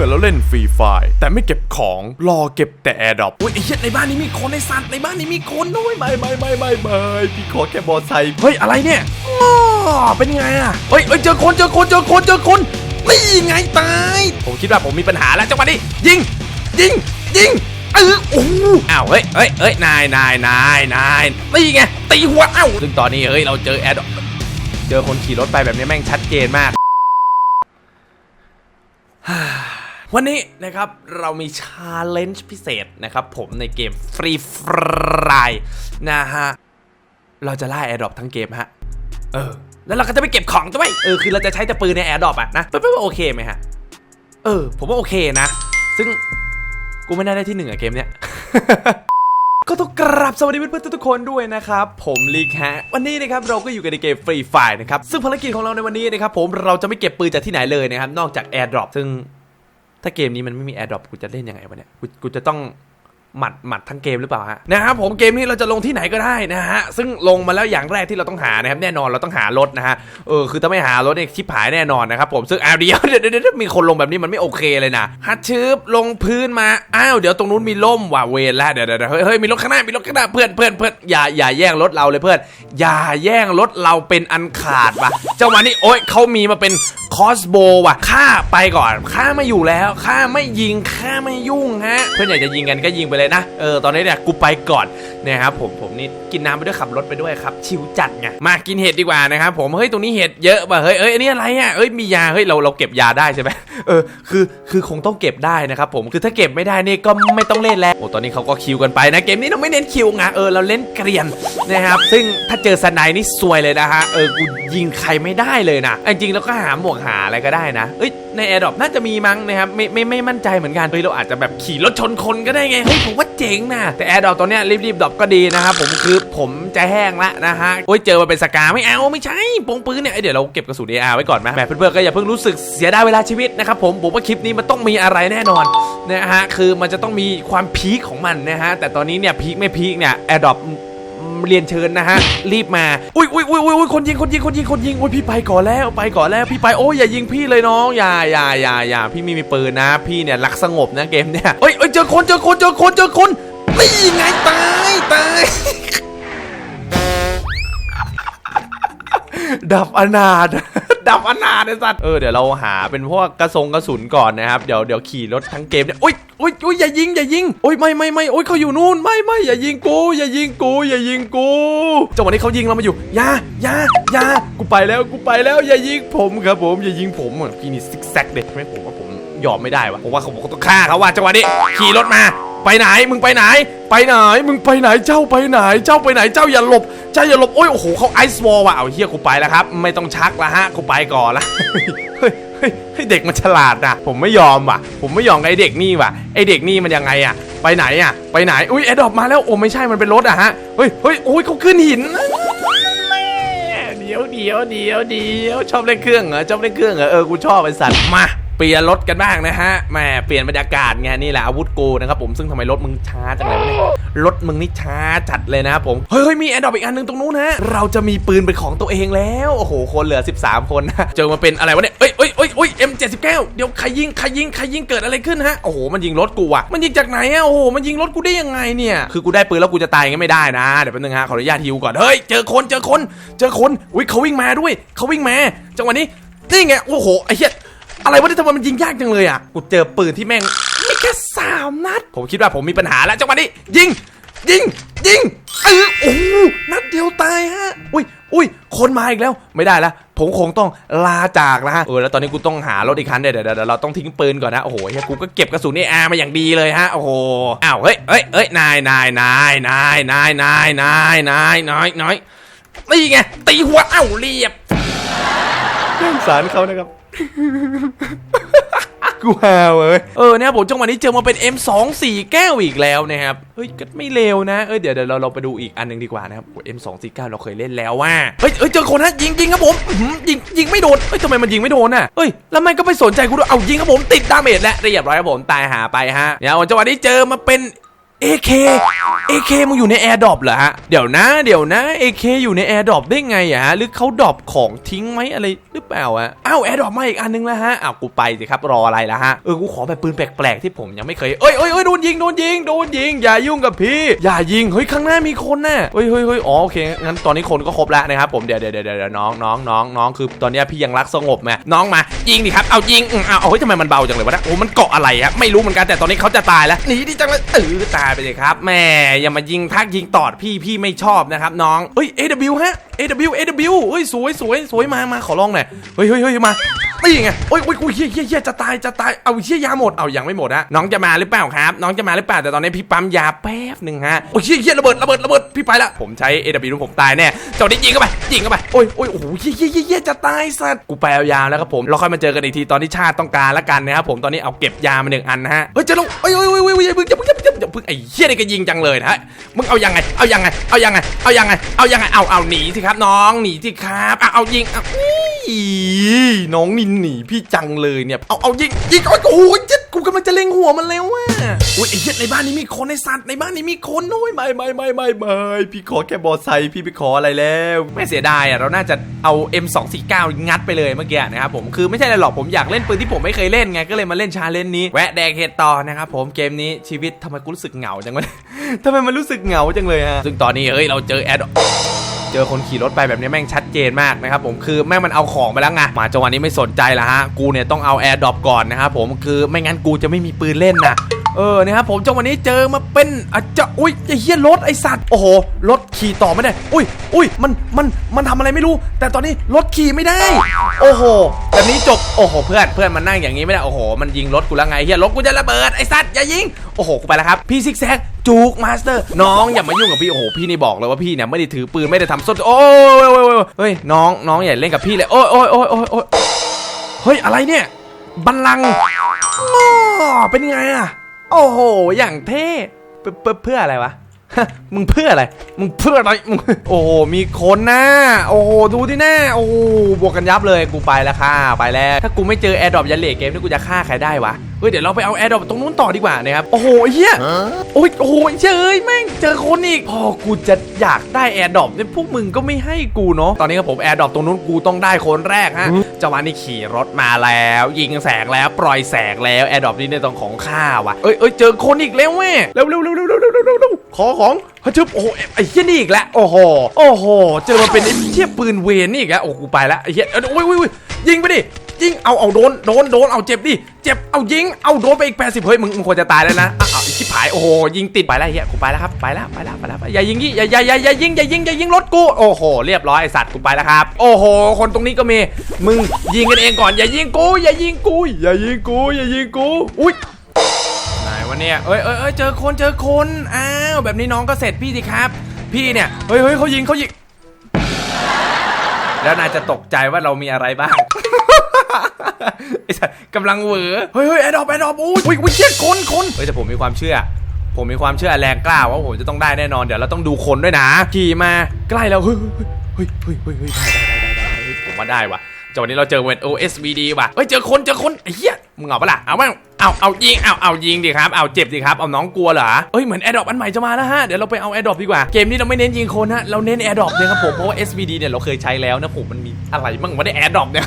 มื่อเราเล่นฟรีไฟแต่ไม่เก็บของรอเก็บแต่แอร์ดรอปอุ้ยไอ้เหี้ยในบ้านนี้มีคนในสัตว์ในบ้านนี้มีคนด้วยไม่ไม่ไม่ไม่ไม่พี่ขอแค่บอไซค์เฮ้ยอะไรเนี่ยอ้อเป็นไงอะเฮ้ยเฮ้ยเจอคนเจอคนเจอคนเจอคนนี่ไงตาย ผมคิดว่าผมมีปัญหาแล้วจังหวะนี้ยิงยิงยิงเออโอ้โหอ้าวเฮ้ยเฮ้ยเฮ้ยนายนายนายนายนี่ไงตีหัวเอ้าซึ่งตอนนี้เฮ้ยเราเจอแอร์ดรอปเจอคนขี่รถไปแบบนี้แม่งชัดเจนมาก วันนี้นะครับเรามีชาเลนจ์พิเศษนะครับผมในเกมฟรีฟรายนะฮะ เราจะล่าแอร์ดรอปทั้งเกมฮะ เออ แล้วเราก็จะไปเก็บของด้วย เออ คือเราจะใช้แต่ปืนในแอร์ดรอปอะนะเพื่อนว่าโอเคไหมฮะ เออ ผมว่าโอเคนะ ซึ่งกูไม่น่าได้ที่หนึ่งอะเกมเนี้ยก็ต้องกราบสวัสดีเพื่อนๆทุกคนด้วยนะครับ ผมลีแควันนี้นะครับเราก็อยู่กันในเกมฟรีไฟนะครับซึ่งภารกิจของเราในวันนี้นะครับผมเราจะไม่เก็บปืนจากที่ไหนเลยนะครับนอกจากแอร์ดรอปซึ่ง ถ้าเกมนี้มันไม่มีแอร์ดรอปกูจะเล่นยังไงวะเนี่ยกูกูจะต้อง หมัดหมัดทั้งเกมหรือเปล่าฮะนะครับผมเกมนี้เราจะลงที่ไหนก็ได้นะฮะซึ่งลงมาแล้วอย่างแรกที่เราต้องหานะครับแน่นอนเราต้องหารถนะฮะเออคือถ้าไม่หารถเนี่ยชิบหายแน่นอนนะครับผมซึ่งอ้าวเดี๋ยวเดี๋ยวเดี๋ยวมีคนลงแบบนี้มันไม่โอเคเลยนะฮัทชืบลงพื้นมาอ้าวเดี๋ยวตรงนู้นมีล่มว่ะเวรแล้วเดี๋ยวเดี๋ยวเฮ้ยเฮ้ยมีรถข้างหน้ามีรถข้างหน้าเพื่อนเพื่อนเพื่อนอย่าอย่าแย่งรถเราเลยเพื่อนอย่าแย่งรถเราเป็นอันขาดว่ะเจ้าวันนี้โอ๊ยเขามีมาเป็นคอสโบว่ะข้าไปก่อนข้าไม่อยู่แล้วข้าไม่ยิงข้าไม่ยุ่งฮะเพื่อนอยากจะยิงกันก็ยิงไปเลยนะ เออ ตอนนี้เนี่ยกูไปก่อนนะครับผม ผมนี่กินน้ำไปด้วยขับรถไปด้วยครับ ชิวจัดไง มากินเห็ดดีกว่านะครับผม เฮ้ย ตรงนี้เห็ดเยอะป่ะ เฮ้ย เอ้ย อันนี้อะไรอะเอ้ย มียา เฮ้ย เรา เราเก็บยาได้ใช่ไหมเออ คือ คือคงต้องเก็บได้นะครับผม คือถ้าเก็บไม่ได้นี่ก็ไม่ต้องเล่นแล้ว โอ้ ตอนนี้เขาก็คิวกันไปนะ เกมนี้เราไม่เน้นคิวไง เออ เราเล่นเกรียนนะครับ ซึ่งถ้าเจอสไนด์นี่ซวยเลยนะฮะ เออ กูยิงใครไม่ได้เลยนะ จริงๆเราก็หาหมวกหาอะไรก็ได้นะ เอ้ย ในแอร์ดรอปน่าจะมีมั้งนะครับไม่ไม่ไม่มั่นใจเหมือนกันเฮ้ยเราอาจจะแบบขี่รถชนคนก็ได้ไงเฮ้ยผมว่าเจ๋งนะแต่แอร์ดรอปตอนเนี้ยรีบๆดรอปก็ดีนะครับผมคือผมจะแห้งละนะฮะโอ้ยเจอมาเป็นสกาไม่เอาไม่ใช่ปงปืนเนี่ยเดี๋ยวเราเก็บกระสุนเออาไว้ก่อนไหมแหมเพื่อนๆก็อย่าเพิ่งรู้สึกเสียดายเวลาชีวิตนะครับผมผมว่าคลิปนี้มันต้องมีอะไรแน่นอนนะฮะคือมันจะต้องมีความพีคของมันนะฮะแต่ตอนนี้เนี่ยพีคไม่พีคเนี่ยแอร์ดรอป เรียนเชิญนะฮะ รีบมา อุ้ยอุ้ยอุ้ยอุ้ยคนยิงคนยิงคนยิงคนยิงอุ้ยพี่ไปก่อนแล้วไปก่อนแล้วพี่ไปโอ้ยอย่ายิงพี่เลยน้องอย่าอย่าอย่าอย่าพี่ไมีมีปืนนะ พี่เนี่ยรักสงบนะเกมเนี่ยเอ้ยเอ้ยเจอคนเจอคนเจอคนเจอคนนี่ไงตายตายดับอนาถ ดับอนาถไอ้สัตว์เออเดี๋ยวเราหาเป็นพวกกระสงกระสุนก่อนนะครับ เดี๋ยวเดี๋ยวขี่รถทั้งเกมเนี่ยอุ้ยอุ้ยอุ้ยอย่ายิงอย่ายิงโอ้ยไม่ไม่ไม่โอ้ยเขาอยู่นู่นไม่ไม่อย่ายิงกู อย่ายิงกูอย่ายิงกูจังหวะนี้เขายิงเรามาอยู่ยายายากูไปแล้วกูไปแล้วอย่ายิงผมครับผมอย่ายิงผมอะพี่นี่ซิกแซกเด็ดไหมผมว่าผมยอมไม่ได้วะผมว่าเขาต้องฆ่าเขาว่าจังหวะนี้ขี่รถมา ไปไหนมึงไปไหน ไปไหนมึงไปไหนเจ้าไปไหน เจ้าไปไหนเจ้าอย่าหลบเจ้าอย่าหลบโอ้ยโอ้โหเขาไอซ์วอลว่ะเอาเฮียกูไปแล้วครับ ไม่ต้องชักละฮะกูไปก่อนละเฮ้ยเฮ้ยเฮ้ยเด็กมันฉลาดนะผมไม่ยอมว่ะ ผมไม่ยอมไอเด็กนี่ว่ะไอเด็กนี่มันยังไงอะไปไหนอะไปไหนอุ้ยแอดดอปมาแล้วโอ้ไม่ใช่มันเป็นรถอะฮะเฮ้ยเฮ้ยโอ้ยเขาขึ้นหินเดี๋ยวเดี๋ยวเดี๋ยวเดี๋ยวชอบเล่นเครื่องเหรอชอบเล่นเครื่องเหรอเออกูชอบไอสัตว์มา เปลี่ยนรถกันบ้างนะฮะแหมเปลี่ยนบรรยากาศไงนี่แหละอาวุธกูนะครับผมซึ่งทำไมรถมึงช้าจังเลยวะเนี่ยรถมึงนี่ช้าจัดเลยนะครับผมเฮ้ยเฮ้ยมีแอดดอปอีกอันหนึงตรงนู้นฮะเราจะมีปืนเป็นของตัวเองแล้วโอ้โหคนเหลือ 13 คนนะเจอมาเป็นอะไรวะเนี่ยเอ้ยเอ้ยเอ้ยเอ้ย M79 เดี๋ยวใครยิงใครยิงใครยิงเกิดอะไรขึ้นฮะโอ้โหมันยิงรถกูอะมันยิงจากไหนอะโอ้โหมันยิงรถกูได้ยังไงเนี่ยคือกูได้ปืนแล้วกูจะตายงั้นไม่ได้นะเดี๋ยวแป๊บนึงฮะขออนุญาตฮิวก่อนเฮ้ยเจอคนเจอคนเจอคนอุ้ยเขาวิ่งมาด้วยเขาวิ่งมาจังหวะนี้นี่ไงโอ้โหไอ้เหี้ย อะไรวะเนี่ทำไมมันยิงยากจังเลยอะ กูเจอปืนที่แม่งมีแค่สามนัด ผมคิดว่าผมมีปัญหาแล้วจังหวะนี้ ยิง ยิง ยิงเออโอ้โหนัดเดียวตายฮะ อุ้ยอุ้ย คนมาอีกแล้ว ไม่ได้ละผมคงต้องลาจากแล้วฮะ เออ แล้วตอนนี้กูต้องหารถอีกคันเดี๋ยวเดี๋ยวเราต้องทิ้งปืนก่อนนะ โอ้โหเฮ้ยกูก็เก็บกระสุนในอาร์มาอย่างดีเลยฮะ โอ้โห อ้าว เฮ้ยเฮ้ยเฮ้ยนายนายนายนายนายนายนายนายนายนายนี่ไง ตีหัว เอ้าเรียบเรื่องสารเขานะครับ กูฮาวเว้ยเออเนี่ยผมจังหวะนี้เจอมาเป็น M24 แก้วอีกแล้วนะครับ เฮ้ยก็ไม่เลวนะ เอ้ยเดี๋ยวเดี๋ยวเราเราไปดูอีกอันหนึ่งดีกว่านะครับโอ้ M249 เราเคยเล่นแล้วว่า เฮ้ยเฮ้ยเจอคนนะยิงยิงครับผมยิงยิงไม่โดน เฮ้ยทำไมมันยิงไม่โดนน่ะ เฮ้ยแล้วมันก็ไม่สนใจกูด้วย เอายิงครับผมติดดาเมจแล้วเรียบร้อยครับผมตายหาไปฮะเดี๋ยวจังหวะนี้เจอมาเป็น AK AK มึงอยู่ในแอร์ดรอปเหรอฮะ เดี๋ยวนะ เดี๋ยวนะ AK อยู่ในแอร์ดรอปได้ไงอะฮะ หรือเขาดรอปของทิ้งไหมอะไรหรือเปล่าอะอ้าวแอร์ดรอปมาอีกอันนึงแล้วฮะ อ้าวกูไปสิครับรออะไรล่ะฮะ เออกูขอแบบปืนแปลกๆที่ผมยังไม่เคย เอ้ยเอ้ยเอ้ยโดนยิงโดนยิงโดนยิง อย่ายุ่งกับพี่ อย่ายิง เฮ้ยข้างหน้ามีคนน่ะเฮ้ยเฮ้ยเฮ้ยอ๋อโอเค งั้นตอนนี้คนก็ครบแล้วนะครับผมเดี๋ยวเดี๋ยวเดี๋ยวเดี๋ยวน้องน้องน้องน้องคือตอนนี้พี่ยังรักสงบไงน้องมา ยิงดิครับ เอายิงอืมเอาเอาเฮ้ยทำไมมันเบาจังเลยวะนะโอ้มันเกาะอะไรฮะไม่รู้เหมือนกันแต่ตอนนี้เขาจะตายแล้วหนีดิจังเลยเออตายไปเลยครับแม่อย่ามายิงทักยิงตอดพี่พี่ไม่ชอบนะครับน้องเอ้ย AW ฮะ AW AW เอ้ยสวยสวยสวยมามาขอลองหน่อยเฮ้ยเฮ้ยเฮ้ยมาตีไงโอ้ยโอ้ยโอ้ยเฮียเฮียเฮียจะตายจะตายเอาเฮียยาหมดเอายังไม่หมดฮะน้องจะมาหรือเปล่าครับ น้องจะมาหรือเปล่าแต่ตอนนี้พี่ปั๊มยาแป๊บหนึ่งฮะโอ้ยเฮียเฮียระเบิดระเบิดระเบิดพี่ไปละผมใช้ AW ผมตายแน่เจ้านี้ยิงเข้าไปยิงเข้าไปโอ้ยโอ้ยโอ้โหเฮียเฮียเฮียเฮียจะตายสัตว์กูไปเอายาแล้วครับผมเราค่อยมาเจอกันอีกทีตอนที่ชาติต้องการละกันนะครับผมตอนนี้เอาเก็บยามาหนึ่งอันนะฮะเฮ้ยเจะลงเฮ้ยเฮ้ยเฮ้ยเฮ้ยเพิ่งอย่าเพิ่งอย่าเพิ่งอย่าเพิ่งไอ้เฮียนี่ก็ยิงจังเลยนะฮะมึงเอายังไง เอายังไง เอายังไง เอายังไง เอายังไง เอาเอาหนีสิครับน้องหนีสิครับเอาเอายิงอะน้องนินหนีพี่จังเลยเนี่ย เอาเอายิงยิงโอ้ยโอ้ยเจ กูกำลังจะเล็งหัวมันแล้วว่ะอุ้ยไอ้เหี้ยในบ้านนี้มีคนในสัตว์ในบ้านนี้มีคนโอ้ยไม่ไม่ไม่ไม่ไม่พี่ขอแค่บอไซค์พี่ไปขออะไรแล้วไม่เสียดายอะเราน่าจะเอา M249 งัดไปเลยเมื่อกี้นะครับผมคือไม่ใช่อะไรหรอกผมอยากเล่นปืนที่ผมไม่เคยเล่นไงก็เลยมาเล่นชาเลนจ์นี้แวะแดกเห็ดต่อนะครับผมเกมนี้ชีวิตทำไมกูรู้สึกเหงาจังวะทำไมมันรู้สึกเหงาจังเลยฮะซึ่งตอนนี้เฮ้ยเราเจอแอด เจอคนขี่รถไปแบบนี้แม่งชัดเจนมากนะครับผมคือแม่งมันเอาของไปแล้วไงมาจังหวะนี้ไม่สนใจละฮะกูเนี่ยต้องเอาแอร์ดรอปก่อนนะครับผมคือไม่งั้นกูจะไม่มีปืนเล่นนะ เออนะครับผมจังวะนี้เจอมาเป็นอาจจะอุ้ยไอ้เหี้ยรถไอสัตว์โอ้โหรถขี่ต่อไม่ได้อุ้ยอุ้ยมันมันมันทำอะไรไม่รู้ แต่ตอนนี้รถขี่ไม่ได้ โอ้โหแบบนี้จบโอ้โห เพื่อนเพื่อนมันนั่งอย่างนี้ไม่ได้โอ้โหมันยิงรถกูแล้วไงเฮียรถกูจะระเบิดไอสัตว์อย่ายิงโอ้โหกูไปแล้วครับพี่ซิกแซกจูกมาสเตอร์น้องอย่ามายุ่งกับพี่โอ้โหพี่นี่บอกเลยว่าพี่เนี่ยไม่ได้ถือปืนไม่ได้ทำส้นโอ้ยโอ้ยโอ้ยโอ้ยเฮ้ยน้องน้องอย่าเล่นกับพี่เลยโอ้ยโอ้ยโอ้ยโอ้ยเฮ้ยอะไรเนี่ยบัลลังก์อ้อเป็นไงอะ โอ้โห อย่างเท่เพื่อเพื่อเพื่ออะไรวะ มึงเพื่ออะไร มึงเพื่ออะไรมึงโอ้โหมีคนนะโอ้โหดูที่หน้า โอ้โหบวกกันยับเลย กูไปแล้วค่ะ ไปแล้ว ถ้ากูไม่เจอแอร์ดรอปยันเหล็กเกมนี่กูจะฆ่าใครได้วะ เฮ้ย เดี๋ยวเราไปเอาแอร์ดรอปตรงนู้นต่อดีกว่านะครับ โอ้โหเฮียโอ้ย โอ้โหเจ้ยแม่ง เจอคนอีก พอกูจะอยากได้แอร์ดรอปเนี่ยพวกมึงก็ไม่ให้กูเนาะ ตอนนี้ครับผมแอร์ดรอปตรงนู้นกูต้องได้คนแรกฮะจังหวะนี้ขี่รถมาแล้ว ยิงแสงแล้ว ปล่อยแสงแล้วแอร์ดรอปนี่เนี่ยต้องของข้าวะเอ้ยเอ้ยเจอคนอีกแล้วแม่เร็วเร็วเร็วเร็วเร็วเร็วเร็วเร็วขอของฮัชบโอ้โหไอ้เหี้ยนี่อีกแล้วโอ้โหโอ้โหเจอมาเป็นไอ้เหี้ยปืนเวนนี่อีกแล้วโอ้กูไปแล้วไอ้เหี้ยเอ้ยโอ้ยโอ้ยโอ้ยยิงไปดิยิงเอาเอาโดนโดนโดนเอาเจ็บดิเจ็บเอายิงเอาโดนไปอีกแปดสิบเฮ้ยมึงมึงควรจะตายแล้วนะอ้าวไอ้ชิบหายโอ้โหยิงติดไปแล้วเฮียกูไปแล้วครับไปแล้วไปแล้วไปแล้วอย่ายิงยี่อย่าอย่าอย่าอย่ายิงอย่ายิงอย่ายิงรถกูโอ้โหเรียบร้อยไอ้สัตว์กูไปแล้วครับโอ้โห คนตรงนี้ก็มีมึงยิงกันเองก่อนอย่ายิงกูอย่ายิงกูอย่ายิงกูอย่ายิงกูอุ้ยไหน วะเนี่ยเอ้ยเอ้ยเอ้ยเจอคนเจอคนอ้าวแบบนี้น้องก็เสร็จพี่สิครับ พี่เนี่ยเฮ้ยเฮ้ยเขายิงเขายิงแล้วนายจะตกใจว่าเรามีอะไรบ้างไอ้สัสกำลังเหวอเฮ้ยเฮ้ยแอดดอปแอดดอปอุ้ยอุ้ยอุ้ยเชี่ยคนคนเฮ้ยแต่ผมมีความเชื่อ ผมมีความเชื่อแรงกล้าว่าผมจะต้องได้แน่นอนเดี๋ยวเราต้องดูคนด้วยนะขี่มาใกล้แล้วเฮ้ยเฮ้ยเฮ้ยเฮ้ยเฮ้ยได้ได้ได้ได้ผมว่าได้ว่ะ จวันนี้เราเจอเวน OSVD ว่ะเฮ้ยเจอคนเจอคนเฮียมึงเอาปะล่ะเอาบ้างเอาเอายิงเอาเอายิงดิครับเอาเจ็บดิครับเอาน้องกลัวเหรอเอ้ยเหมือนแอดดอปอันใหม่จะมาแล้วฮะเดี๋ยวเราไปเอาแอดดอปดีกว่าเกมนี้เราไม่เน้นยิงคนฮะเราเน้นแอดดอปเลยครับผมเพราะว่า SVD เนี่ยเราเคยใช้แล้วนะผมมันมีอะไรบ้างวะในแอดดอปเนี่ย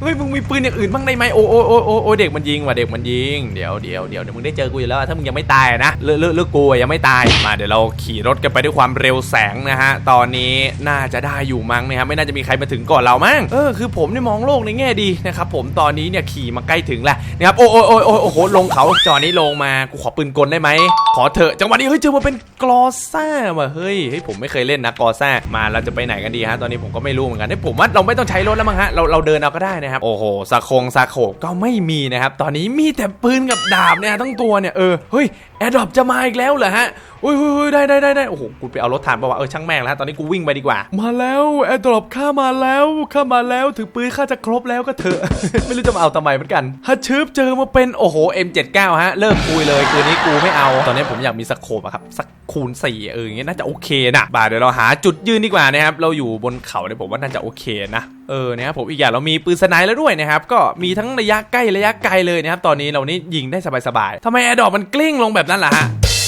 เฮ้ยมึงมีปืนอย่างอื่นบ้างได้ไหมโอ้โอ้โอ้โอ้โอ้เด็กมันยิงว่ะเด็กมันยิงเดี๋ยวเดี๋ยวเดี๋ยวเดี๋ยวมึงได้เจอกูอยู่แล้วถ้ามึงยังไม่ตายนะเลือกเลือกเลือกกูยังไม่ตายมาเดี๋ยวเราขี่รถกันไปด้วยความเร็วแสงนะฮะตอนนี้น่าจะได้อยู่มั้งนะครับไม่น่าจะมีใครมาถึงก่อนเรามั้งเออคือผมเนี่ยมองโลกในแง่ดีนะครับผมตอนนี้เนี่ยขี่มาใกล้ถึงแล้วนะครับโอ้โอ้โอ้โอ้โอ้โหลงเขาจอนี้ลงมากูขอปืนกลได้ไหมขอเถอะจังหวะนี้เฮ้ยเจอมาเป็นกรอซ่าว่ะเฮ้ยเฮ้ยผมไม่เคยเล่นนะกรอซ่ามาเราจะไปไหนกันดีฮะตอนนี้ผมก็ไม่รู้เหมือนกันเฮ้ยผมว่าเราไม่ต้องใช้รถแล้วมั้งฮะเราเราเดินเอาก็ได้นะครับโอ้โหสะคงสะโขบก็ไม่มีนะครับตอนนี้มีแต่ปืนกับดาบเนี่ยทั้งตัวเนี่ยเออเฮ้ยแอร์ดรอปจะมาอีกแล้วเหรอฮะอุ้ยอุ้ยอุ้ยได้ได้ได้ได้โอ้โห กูไปเอารถถ่านปะวะ เออช่างแม่งแล้วฮะตอนนี้กูวิ่งไปดีกว่า มาแล้วแอร์ดรอปข้ามาแล้วข้ามาแล้วถึงปืนข้าจะครบแล้วก็เถอะ ไม่รู้จะมาเอาทำไมเหมือนกันฮัชชืบเจอมาเป็นโอ้โห M79 ฮะ เลิกคุยเลย คืนนี้กูไม่เอา ตอนนี้ผมอยากมีสโคปอะครับ สักคูณ4เอออย่างเงี้ยน่าจะโอเคนะบ่าเดี๋ยวเราหาจุดยืนดีกว่านะครับ เราอยู่บนเขาเนี่ยผมว่าน่าจะโอเคนะ เออนะครับผมอีกอย่างเรามีปืนสไนด์แล้วด้วยนะครับ ก็มีทั้งระยะใกล้ระยะไกลเลยนะครับ ตอนนี้เรานี่ยิงได้สบายๆทำไมแอร์ดรอปมันกลิ้งลงแบบนั้นล่ะฮะ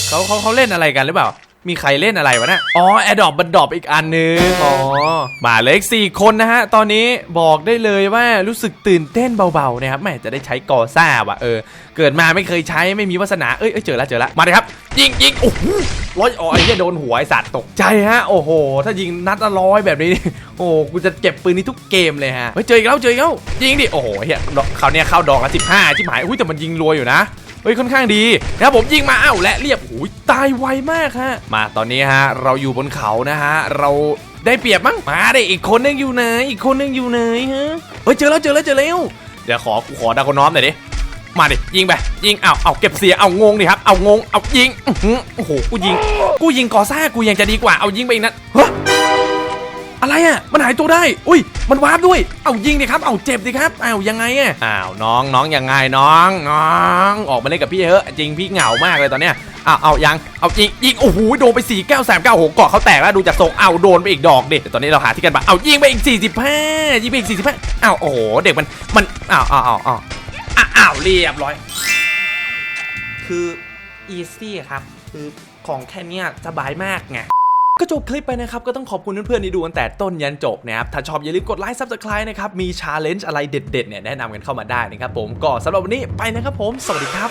เขาเขาเขาเล่นอะไรกันหรือเปล่า มีใครเล่นอะไรวะเนี่ยอ๋อแอดดอปบันดอปอีกอันนึงอ๋อมาเหลยอีกสี่คนนะฮะ ตอนนี้บอกได้เลยว่ารู้สึกตื่นเต้นเบาๆนะครับแหม่จะได้ใช้กอซ่าว่ะเออ เกิดมาไม่เคยใช้ไม่มีวาสนาเอ้ยเอ้ยเจอแล้วเจอแล้วมาเลยครับ ยิงยิงโอ้โหร้อยอ๋อไอ้เหี้ยโดนหัวไอ้สัตว์ตกใจฮะ โอ้โห ถ้ายิงนัดละร้อยแบบนี้นี่โอ้โหกูจะเก็บปืนนี้ทุกเกมเลยฮะเฮ้ยเจออีกแล้วเจออีกแล้วยิงดิโอ้โหเฮียคราวเนี้ยเข้าดอกละสิบห้าชิบหายอุ้ยแต่มันยิงรัวอยู่นะเฮ้ยค่อนข้างดีนะครับผมยิงมาอ้าวและเรียบโอ้ยตายไวมากฮะมาตอนนี้ฮะเราอยู่บนเขานะฮะเราได้เปรียบมั้งมาดิอีกคนนึงอยู่ไหนอีกคนนึงอยู่ไหนฮะเฮ้ยเจอแล้วเจอแล้วเจอแล้วเดี๋ยวขอกูขอดาวน้อมหน่อยดิมาดิยิงไปยิงเอาเอาเก็บเสียเอางงดิครับเอางงเอายิงโอ้โหกูยิง กูยิงกอซ่ากูยังจะดีกว่าเอายิงไปอีกนัดเฮ้ อะไรอะ มันหายตัวได้ อุ้ย มันวาร์ปด้วย เอายิงดิครับ เอาเจ็บดิครับเอายังไงอะอ้าวน้องน้องยังไงน้องน้องออกมาเล่นกับพี่เถอะจริงพี่เหงามากเลยตอนเนี้ยอ้าวเอายัง เอายิงยิงโอ้โหโดนไป4 9 3 9โหเกาะเขาแตกแล้วดูจากทรงเอาโดนไปอีกดอกดิแต่ตอนนี้เราหาที่กันปะเอายิงไปอีก 45ยิงไปอีก45อ้าวโอ้โหเด็กมันมันอ้าวอ้าวอ้าวอ้าวอ้าวอ้าวเรียบร้อย คือ easy ครับคือของแค่เนี้ยสบายมากไง ก็จบคลิปไปนะครับ ก็ต้องขอบคุณเพื่อนๆที่ดูตั้งแต่ต้นยันจบนะครับ ถ้าชอบอย่าลืมกดไลค์ Subscribe นะครับ มีชาเลนจ์อะไรเด็ดๆเนี่ยแนะนำกันเข้ามาได้นะครับผมก็สำหรับวันนี้ไปนะครับผม สวัสดีครับ